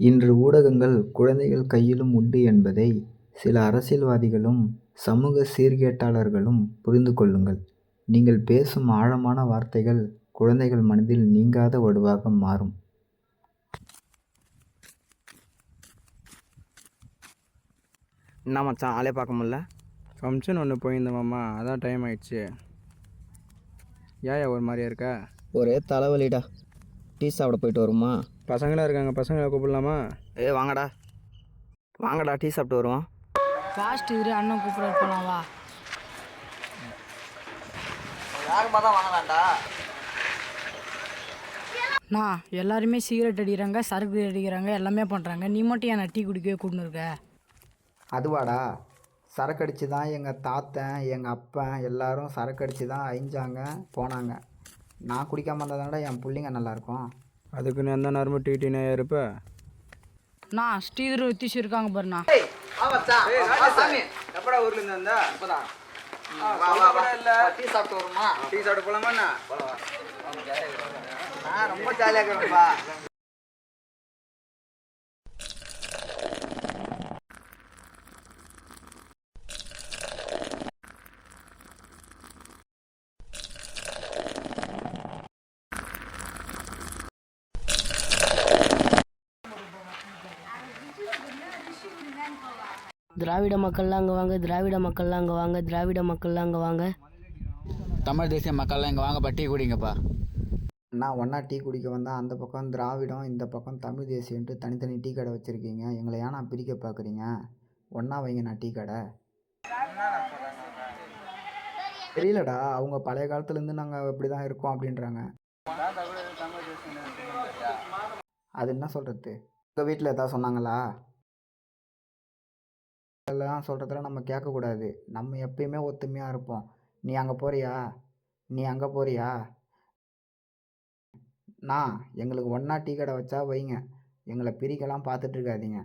இன்று ஊடகங்கள் குழந்தைகள் கையிலும் உண்டு என்பதை சில அரசியல்வாதிகளும் சமூக சீர்கேட்டாளர்களும் புரிந்து கொள்ளுங்கள். நீங்கள் பேசும் ஆழமான வார்த்தைகள் குழந்தைகள் மனதில் நீங்காத வடுவாக மாறும். என்ன மச்சான் ஆளே பார்க்க முடில ஃபங்க்ஷன் ஒன்று போயிருந்தேன் மாமா அதான் டைம் ஆயிடுச்சு. ஏயா ஒரு மாதிரியா இருக்க? ஒரே தலைவலிடா. டீ சாப்பிட போயிட்டு வருமா? பசங்களாம் இருக்காங்க பசங்களை கூப்பிடலாமா? ஏ வாங்கடா. வாங்கடா டீ சாப்பிட்டு வருவோம். ஃபாஸ்ட் இரு அண்ணன் கூப்பிட போலாம் வா. யாருமா தான் வாங்கலாம்டா. நான் எல்லாருமே சிகரெட் அடிக்கிறாங்க சரக்கு அடிக்கிறாங்க எல்லாமே பண்ணுறாங்க நீ மட்டும் ஏன் டீ குடிக்கவே கூட்டின்னு இருக்க? அதுவாடா. சரக்கு அடித்து தான் எங்கள் தாத்தன் எங்கள் அப்பன் எல்லாரும் சரக்கு அடித்து தான் அழிஞ்சாங்க போனாங்க. நான் குடிக்காமல் இருந்தால் தானடா என் பிள்ளைங்க நல்லாயிருக்கும் அதுக்கு நீ எந்த நேரமும் டீ டீனே இருப்ப? நான் ஸ்ரீதர் வித்திஷ் இருக்காங்க பாருண்ணா எப்படா ஊர்ல இருந்து வந்தா? இப்பதான். வா வா வா டீ சாப்பிட்டு வருமா டீ சாப்பிட போலாமா நான் ரொம்ப ஜாலியாக இருக்கிறேன்ப்பா திராவிட மக்கள்லாம் அங்கே வாங்க திராவிட மக்கள்லாம் அங்கே வாங்க திராவிட மக்கள்லாம் அங்கே வாங்க. தமிழ் தேசிய மக்கள்லாம் இங்கே வாங்கப்பா டீ குடிங்கப்பா. நான் ஒன்றா டீ குடிக்க வந்தால் அந்த பக்கம் திராவிடம் இந்த பக்கம் தமிழ் தேசியன்ட்டு தனித்தனி டீ கடை வச்சுருக்கீங்க. எங்களை ஏன் நான் பிரிக்க பார்க்குறீங்க ஒன்றா வைங்க நான் டீ கடை. தெரியலடா அவங்க பழைய காலத்துலேருந்து நாங்கள் இப்படி தான் இருக்கோம் அப்படின்றாங்க. அது என்ன சொல்கிறது உங்கள் வீட்டில் எதாவது சொன்னாங்களா? எல்லாம் சொல்கிறதெல்லாம் நம்ம கேட்கக்கூடாது. நம்ம எப்பயுமே ஒத்துமையாக இருப்போம். நீ அங்கே போறியா? நீ அங்கே போறியா? நான் எங்களுக்கு ஒன்றா டீ கடை வச்சா வைங்க. எங்களை பிரிக்கலாம் பார்த்துட்டு இருக்காதீங்க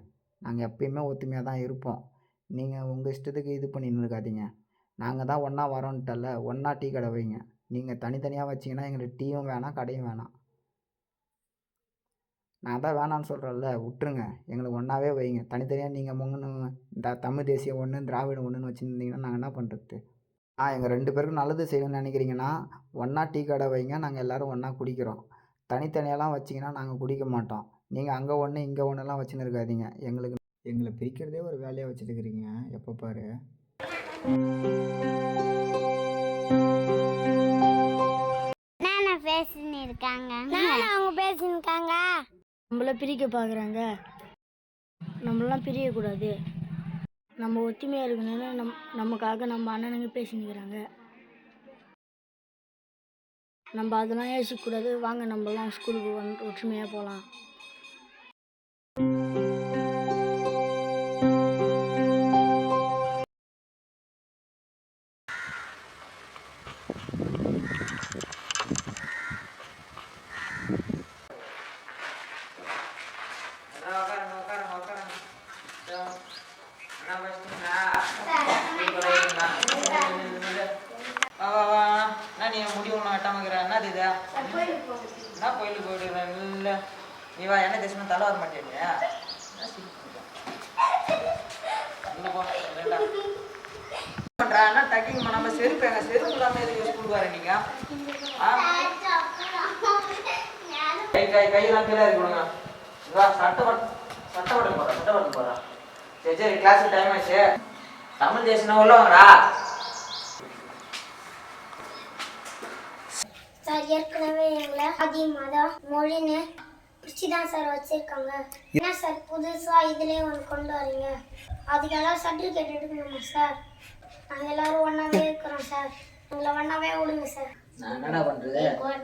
நாங்கள் எப்பயுமே ஒத்துமையாக தான் இருப்போம். நீங்கள் உங்கள் இஷ்டத்துக்கு இது பண்ணின்னு இருக்காதீங்க. நாங்கள் தான் ஒன்றா வரோன்ட்டல்ல ஒன்றா டீ கடை வைங்க. நீங்கள் தனித்தனியாக வச்சிங்கன்னா எங்களுக்கு டீயும் வேணாம் கடையும் வேணாம். நான் தான் வேணான்னு சொல்கிறேன்ல விட்டுருங்க. எங்களுக்கு ஒன்றாவே வைங்க. தனித்தனியாக நீங்கள் முங்கன்னு இந்த தமிழ் தேசியம் ஒன்று திராவிடம் ஒன்றுன்னு வச்சுருந்தீங்கன்னா நாங்கள் என்ன பண்ணுறது ஆ எங்கள் ரெண்டு பேருக்கும் நல்லது செய்யணும்னு நினைக்கிறீங்கன்னா ஒன்றா டீ கடை வைங்க. நாங்கள் எல்லோரும் ஒன்றா குடிக்கிறோம். தனித்தனியாலாம் வச்சிங்கன்னா நாங்கள் குடிக்க மாட்டோம். நீங்கள் அங்கே ஒன்று இங்கே ஒன்றுலாம் வச்சுன்னு இருக்காதீங்க எங்களுக்கு எங்களை பிரிக்கிறதே ஒரு வேலையாக வச்சுருக்கிறீங்க எப்போ பாரு. இருக்காங்க நானா அவங்க பேசின்னு இருக்காங்க நம்மள பிரிக்க பார்க்குறாங்க நம்மளாம் பிரியக்கூடாது. நம்ம ஒத்துமையாக இருக்கணும்னு நம் நமக்காக நம்ம அண்ணனுங்க பேசினுக்கிறாங்க நம்ம அதெல்லாம் யோசிக்கக்கூடாது. வாங்க நம்மலாம் ஸ்கூலுக்கு வந்து ஒற்றுமையாக போகலாம் என்னது என்ன கோயிலுக்கு போயிடுறேன். இல்லை. நீ என்ன தேசம் தலை வர மாட்டேன் நீ என்ன டக்கிங் பண்ணாம செருப்பு எங்க? செருப்பு இல்லாம எதுக்கு ஸ்கூலுக்கு வர நீங்க? ஆ? கை கை கையெல்லாம் கீழே இருக்கணுங்க வா சட்டை பட் சட்டை பட்டன் போடுறேன் சட்டை பட்டன் போடுறேன் சரி சரி கிளாஸுக்கு டைம் ஆச்சு. தமிழ் தேசினா உள்ள வாங்கடா சார் ஏற்கனவே எங்களை ஆதி மதம் மொழின்னு பிடிச்சி தான் சார் வச்சிருக்காங்க. என்ன சார் புதுசா இதுலயே ஒன்று கொண்டு வரீங்க? அதுக்கெல்லாம் சர்டிஃபிகேட் எடுக்கணுமா சார்? நாங்கள் எல்லாரும் ஒன்றாவே இருக்கிறோம் சார். எங்களை ஒன்றாவே விடுங்க சார். நான் என்னடா பண்றது?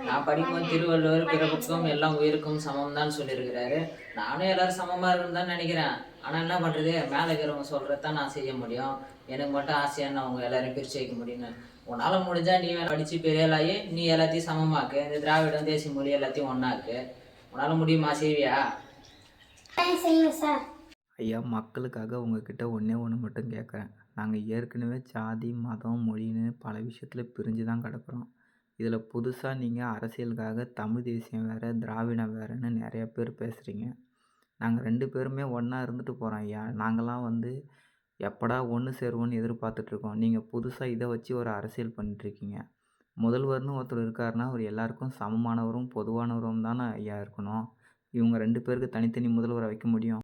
நான் படிக்கும்போது திருவள்ளுவர் பிறப்புக்கும் எல்லாம் உயிருக்கும் சமம் தான் சொல்லியிருக்கிறாரு. நானும் எல்லாரும் சமமா இருக்குன்னு தான் நினைக்கிறேன். ஆனா என்ன பண்றது? மேல இருக்கிறவங்க சொல்றதான் நான் செய்ய முடியும். எனக்கு மட்டும் ஆசையான அவங்க எல்லாரையும் பிரிச்சு வைக்க முடியும்னு. உன்னால முடிஞ்சா நீ வேணா படிச்சு பெரியாளாயி நீ எல்லாத்தையும் சமமாக்கு. இந்த திராவிடம் தேசிய மொழி எல்லாத்தையும் ஒண்ணாக்கு. உன்னால முடியுமா செய்வியா ஐயா மக்களுக்காக உங்ககிட்ட ஒன்றே ஒன்று மட்டும் கேட்குறேன் நாங்கள் ஏற்கனவே ஜாதி மதம் மொழின்னு பல விஷயத்தில் பிரிஞ்சு தான் கிடக்குறோம். இதில் புதுசாக நீங்கள் அரசியலுக்காக தமிழ் தேசியம் வேறு திராவிடம் வேறுன்னு நிறைய பேர் பேசுகிறீங்க நாங்கள் ரெண்டு பேருமே ஒன்றா இருந்துட்டு போகிறோம் ஐயா. நாங்களாம் வந்து எப்படா ஒன்று சேருவோன்னு எதிர்பார்த்துட்ருக்கோம். நீங்கள் புதுசாக இதை வச்சு ஒரு அரசியல் பண்ணிட்டுருக்கீங்க முதல்வர்னு ஒருத்தர் இருக்காருன்னா அவர் எல்லாருக்கும் சமமானவரும் பொதுவானவரும் தானே ஐயா இருக்கணும். இவங்க ரெண்டு பேருக்கு தனித்தனி முதல்வரை வைக்க முடியும்.